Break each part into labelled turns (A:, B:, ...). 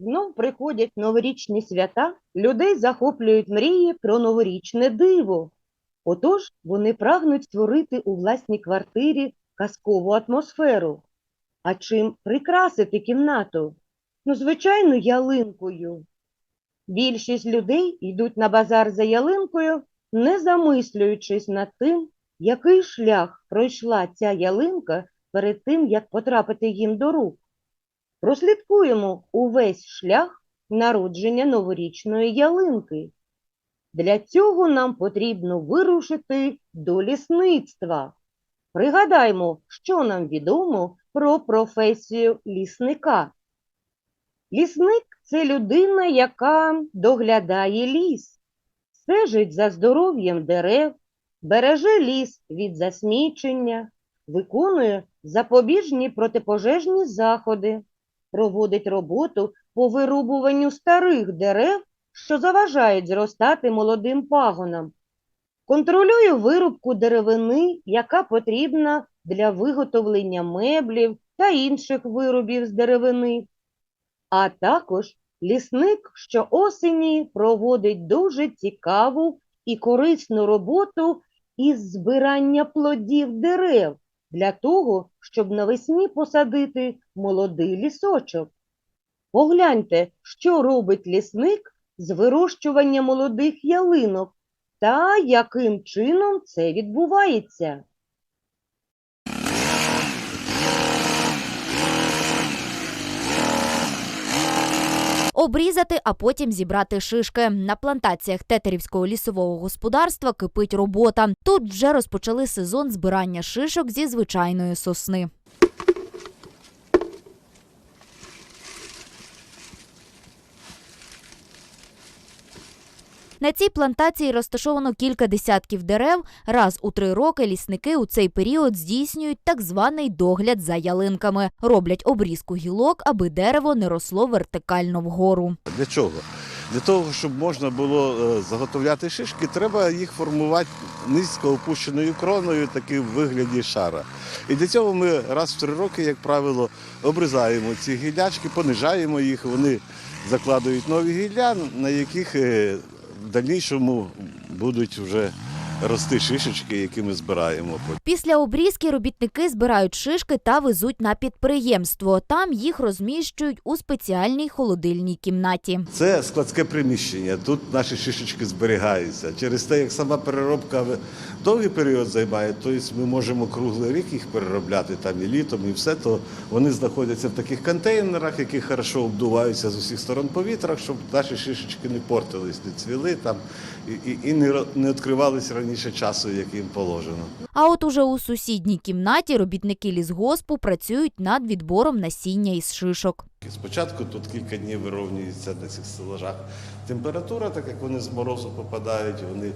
A: знов приходять новорічні свята, людей захоплюють мрії про новорічне диво. Отож вони прагнуть створити у власній квартирі казкову атмосферу. А чим прикрасити кімнату? Ну, звичайно, ялинкою. Більшість людей йдуть на базар за ялинкою, не замислюючись над тим, який шлях пройшла ця ялинка перед тим, як потрапити їм до рук. Прослідкуємо увесь шлях народження новорічної ялинки. Для цього нам потрібно вирушити до лісництва. Пригадаймо, що нам відомо про професію лісника. Лісник це людина, яка доглядає ліс, стежить за здоров'ям дерев, береже ліс від засмічення, виконує запобіжні протипожежні заходи, проводить роботу по вирубуванню старих дерев, що заважають зростати молодим пагонам, контролює вирубку деревини, яка потрібна для виготовлення меблів та інших виробів з деревини. А також лісник щоосені проводить дуже цікаву і корисну роботу із збирання плодів дерев для того, щоб навесні посадити молодий лісочок. Погляньте, що робить лісник з вирощування молодих ялинок та яким чином це відбувається.
B: Обрізати, а потім зібрати шишки. На плантаціях тетерівського лісового господарства кипить робота. Тут вже розпочали сезон збирання шишок зі звичайної сосни. На цій плантації розташовано кілька десятків дерев. Раз у три роки лісники у цей період здійснюють так званий догляд за ялинками. Роблять обрізку гілок, аби дерево не росло вертикально вгору.
C: Для чого? Для того, щоб можна було е, заготовляти шишки, треба їх формувати низько опущеною кроною, таки в вигляді шара. І для цього ми раз в три роки, як правило, обрізаємо ці гілячки, понижаємо їх, вони закладують нові гілля, на яких е, в дальнішому будуть вже рости шишечки, які ми збираємо.
B: Після обрізки робітники збирають шишки та везуть на підприємство. Там їх розміщують у спеціальній холодильній кімнаті.
C: Це складське приміщення. Тут наші шишечки зберігаються. Через те, як сама переробка довгий період займає, тобто ми можемо круглий рік їх переробляти там і літом, і все, то вони знаходяться в таких контейнерах, які хорошо обдуваються з усіх сторон повітря, щоб наші шишечки не портились, не цвіли там і, і, і не, не відкривались раніше часу, яким положено.
B: А от уже у сусідній кімнаті робітники лісгоспу працюють над відбором насіння із шишок.
C: Спочатку тут кілька днів вирівнюється на цих стелажах температура, так як вони з морозу попадають, вони,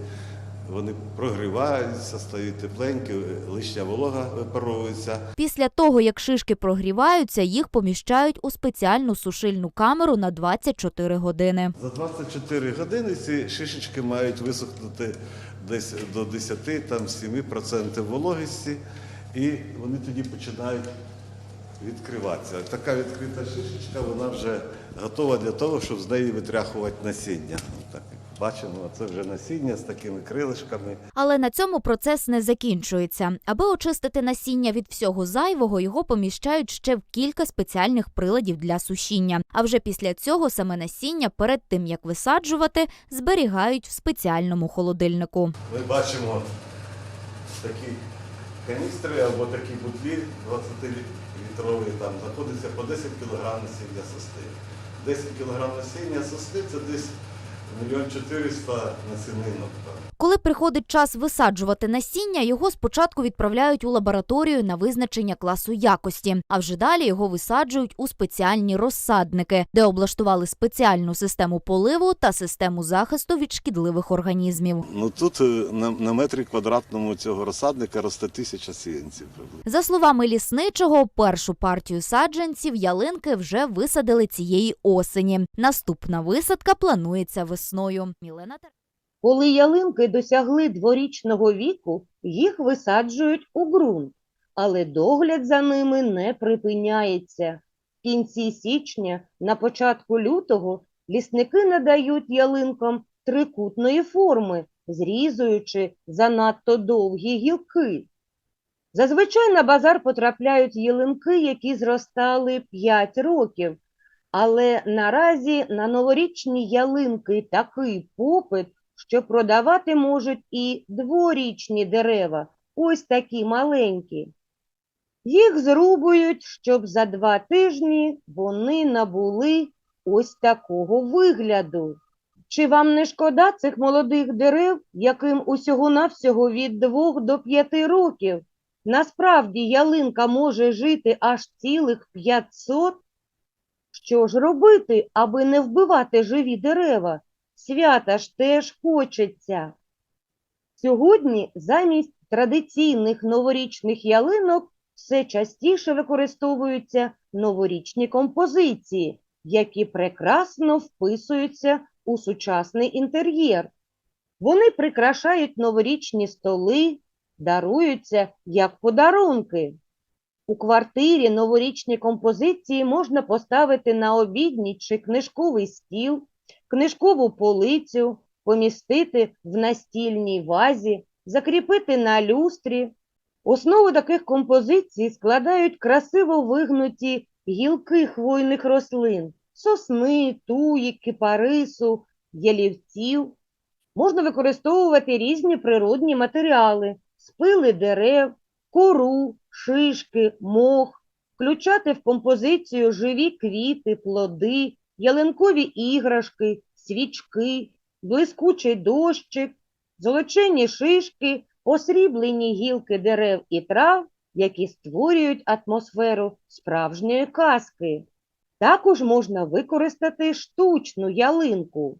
C: вони прогріваються, стають тепленькі, лишня волога випаровується.
B: Після того, як шишки прогріваються, їх поміщають у спеціальну сушильну камеру на 24 години.
C: За 24 години ці шишечки мають висохнути десь до 10 там 7% вологості, і вони тоді починають відкриватися. Така відкрита шишечка, вона вже готова для того, щоб з неї витряхувати насіння. Так, бачимо, це вже насіння з такими крилишками.
B: Але на цьому процес не закінчується. Аби очистити насіння від всього зайвого, його поміщають ще в кілька спеціальних приладів для сушіння. А вже після цього саме насіння, перед тим як висаджувати, зберігають в спеціальному холодильнику.
C: Ми бачимо такі каністри або такі бутлі 20-літрові, там знаходиться по 10 кг насіння сосни. 10 кг насіння сосни це десь мільйон 400 насінинок. там.
B: Коли приходить час висаджувати насіння, його спочатку відправляють у лабораторію на визначення класу якості, а вже далі його висаджують у спеціальні розсадники, де облаштували спеціальну систему поливу та систему захисту від шкідливих організмів.
C: Ну тут е, на, на метрі квадратному цього розсадника росте тисяча сіянців.
B: За словами лісничого, першу партію саджанців ялинки вже висадили цієї осені. Наступна висадка планується весною. Мілена
A: Коли ялинки досягли дворічного віку, їх висаджують у ґрунт, але догляд за ними не припиняється. В кінці січня, на початку лютого лісники надають ялинкам трикутної форми, зрізуючи занадто довгі гілки. Зазвичай на базар потрапляють ялинки, які зростали 5 років, але наразі на новорічні ялинки такий попит, що продавати можуть і дворічні дерева, ось такі маленькі. Їх зрубують, щоб за два тижні вони набули ось такого вигляду. Чи вам не шкода цих молодих дерев, яким усього-навсього від двох до п'яти років? Насправді ялинка може жити аж цілих 500. Що ж робити, аби не вбивати живі дерева? Свята ж теж хочеться. Сьогодні замість традиційних новорічних ялинок все частіше використовуються новорічні композиції, які прекрасно вписуються у сучасний інтер'єр. Вони прикрашають новорічні столи, даруються як подарунки. У квартирі новорічні композиції можна поставити на обідній чи книжковий стіл, книжкову полицю, помістити в настільній вазі, закріпити на люстрі. Основу таких композицій складають красиво вигнуті гілки хвойних рослин, сосни, туї, кипарису, ялівців. Можна використовувати різні природні матеріали, спили дерев, кору, шишки, мох, включати в композицію живі квіти, плоди, ялинкові іграшки, свічки, блискучий дощик, золочені шишки, посріблені гілки дерев і трав, які створюють атмосферу справжньої казки. Також можна використати штучну ялинку.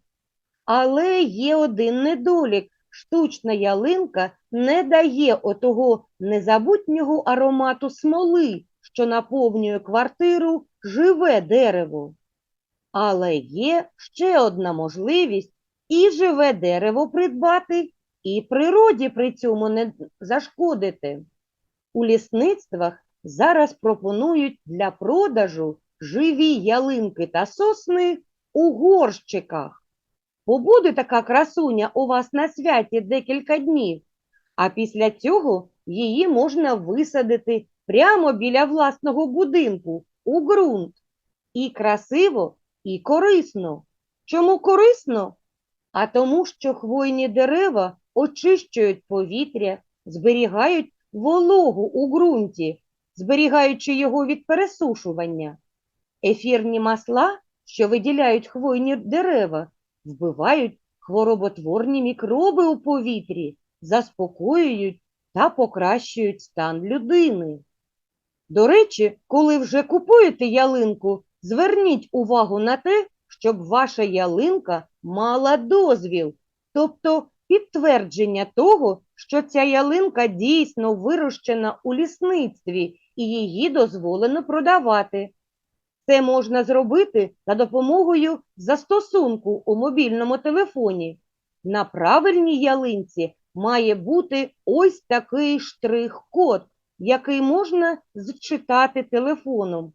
A: Але є один недолік. Штучна ялинка не дає отого незабутнього аромату смоли, що наповнює квартиру живе дерево. Але є ще одна можливість і живе дерево придбати, і природі при цьому не зашкодити. У лісництвах зараз пропонують для продажу живі ялинки та сосни у горщиках. Побуде така красуня у вас на святі декілька днів, а після цього її можна висадити прямо біля власного будинку у ґрунт. І красиво, і корисно. Чому корисно? А тому, що хвойні дерева очищують повітря, зберігають вологу у ґрунті, зберігаючи його від пересушування. Ефірні масла, що виділяють хвойні дерева, вбивають хвороботворні мікроби у повітрі, заспокоюють та покращують стан людини. До речі, коли вже купуєте ялинку, зверніть увагу на те, щоб ваша ялинка мала дозвіл, тобто підтвердження того, що ця ялинка дійсно вирощена у лісництві і її дозволено продавати. Це можна зробити за допомогою застосунку у мобільному телефоні. На правильній ялинці має бути ось такий штрих-код, який можна зчитати телефоном.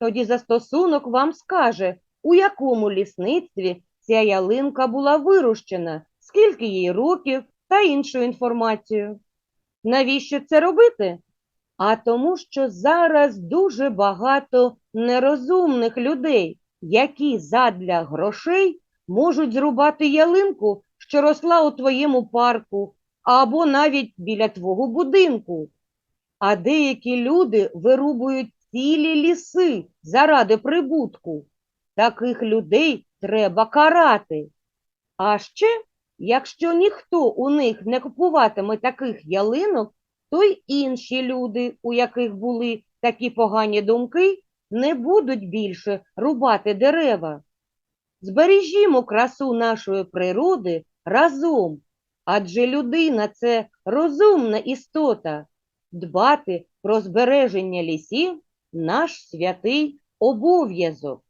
A: Тоді застосунок вам скаже, у якому лісництві ця ялинка була вирощена, скільки їй років та іншу інформацію. Навіщо це робити? А тому, що зараз дуже багато нерозумних людей, які задля грошей можуть зрубати ялинку, що росла у твоєму парку, або навіть біля твого будинку. А деякі люди вирубують цілі ліси заради прибутку. Таких людей треба карати. А ще, якщо ніхто у них не купуватиме таких ялинок, то й інші люди, у яких були такі погані думки, не будуть більше рубати дерева. Збережімо красу нашої природи разом, адже людина це розумна істота. Дбати про збереження лісів наш святий обов'язок.